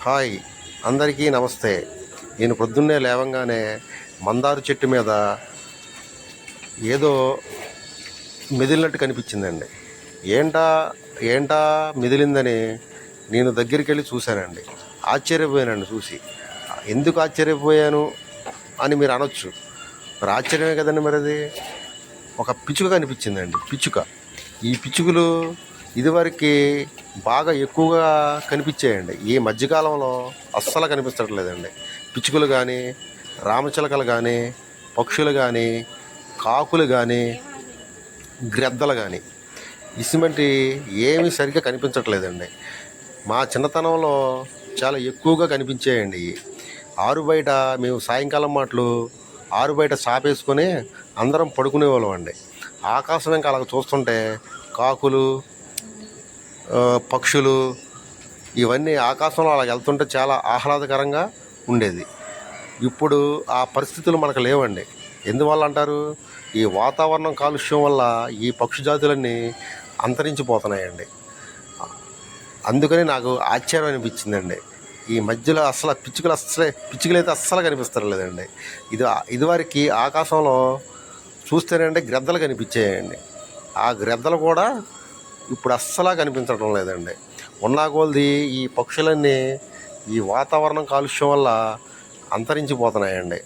Hi అందరికీ నమస్తే. నేను పొద్దున్నే లేవంగానే మందారు చెట్టు మీద ఏదో మెదిలినట్టు కనిపించిందండి. ఏంటా ఏంటా మెదిలిందని నేను దగ్గరికి వెళ్ళి చూశానండి. ఆశ్చర్యపోయానండి చూసి. ఎందుకు ఆశ్చర్యపోయాను అని మీరు అనొచ్చు. మరి ఆశ్చర్యమే కదండి మరి అది ఒక పిచ్చుక కనిపించిందండి పిచ్చుక. ఈ పిచ్చుకలు ఇదివరకు బాగా ఎక్కువగా కనిపించాయండి. ఈ మధ్యకాలంలో అస్సలు కనిపించట్లేదండి. పిచ్చుకలు కానీ రామచిలకలు కానీ పక్షులు కానీ కాకులు కానీ గ్రద్దలు కానీ ఇటువంటి ఏమీ సరిగ్గా కనిపించట్లేదండి. మా చిన్నతనంలో చాలా ఎక్కువగా కనిపించాయండి ఆరు బయట మేము సాయంకాలం మాటలు ఆరు బయట సాపేసుకొని అందరం పడుకునేవాళ్ళం అండి ఆకాశం ఇంకా అలా చూస్తుంటే కాకులు పక్షులు ఇవన్నీ ఆకాశంలో అలా వెళ్తుంటే చాలా ఆహ్లాదకరంగా ఉండేది. ఇప్పుడు ఆ పరిస్థితులు మనకు లేవండి. ఎందువల్ల అంటారు? ఈ వాతావరణం కాలుష్యం వల్ల ఈ పక్షి జాతులన్నీ అంతరించిపోతున్నాయండి. అందుకని నాకు ఆశ్చర్యం అనిపించిందండి. ఈ మధ్యలో అసలు పిచ్చుకలు అస్సలే పిచ్చుకలు అయితే అస్సలు కనిపిస్తలేదండి. ఇది ఇదివరకు ఆకాశంలో చూస్తేనండి గ్రద్దలు కనిపించాయండి. ఆ గ్రద్దలు కూడా ఇప్పుడు అస్సలా కనిపించడం లేదండి. ఉన్నా కొలది ఈ పక్షులన్నీ ఈ వాతావరణం కాలుష్యం వల్ల అంతరించిపోతున్నాయండి.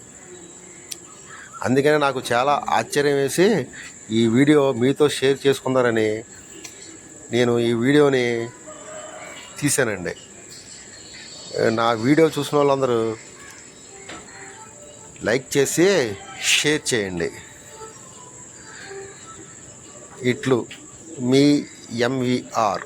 అందుకని నాకు చాలా ఆశ్చర్యం వేసి ఈ వీడియో మీతో షేర్ చేసుకుందారని నేను ఈ వీడియోని తీశానండి. నా వీడియో చూసిన వాళ్ళందరూ లైక్ చేసి షేర్ చేయండి. ఇట్లు మీ ఎంవిఆర్